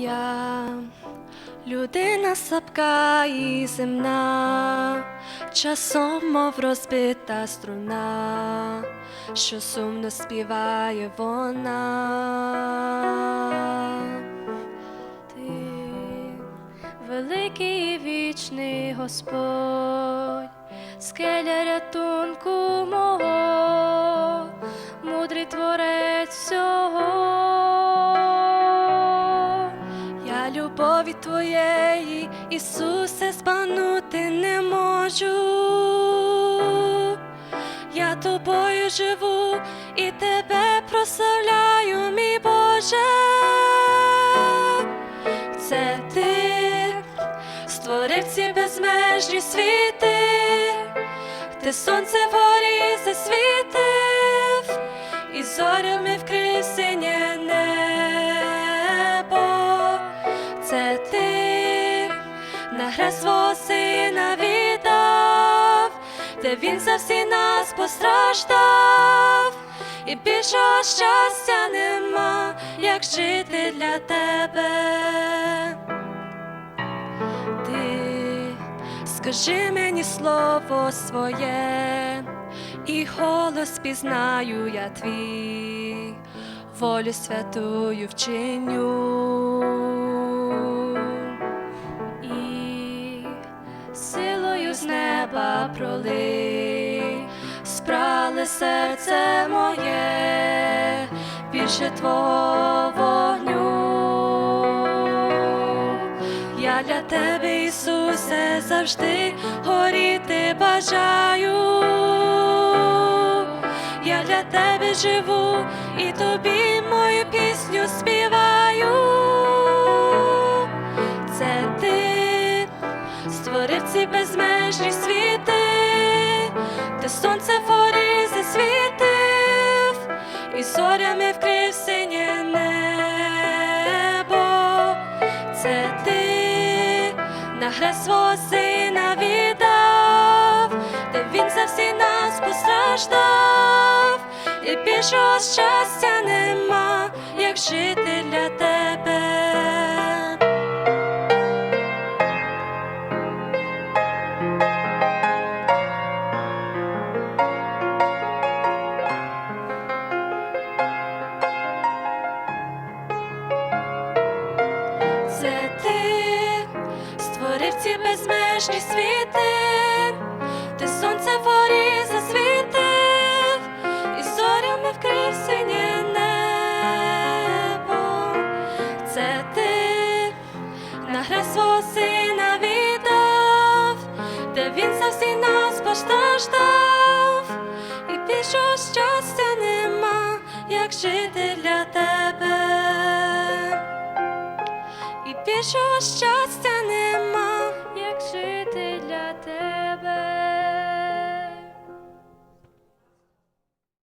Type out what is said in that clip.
Я людина слабка і земна, часом, мов розбита струна, що сумно співає вона. Ти великий і вічний Господь, скеля рятунку мого, любові твоєї, Ісусе, збанути не можу. Я тобою живу і тебе прославляю, мій Боже. Це ти створив ці безмежні світи, ти сонце вгорі засвітив, і зорями Це ти на хрест сина віддав, де він за всі нас постраждав, і більшого щастя нема, як жити для тебе. Ти скажи мені слово своє, і голос пізнаю я твій, волю святую вчиню. Неба пролий, спрали серце моє, більше твого вогню. Я для тебе, Ісусе, завжди горіти бажаю. Я для тебе живу і тобі мою пісню співаю. Хрест свого сина віддав, де він за всі нас постраждав, і більшого щастя нема, як жити для тебе. Створив ці безмежні світи, ти сонце вгорі засвітив, і зорями вкрив синє небо. Це ти. На свого сина віддав, де він за всі нас постраждав, і більшого щастя нема, як жити для тебе. Більшого щастя не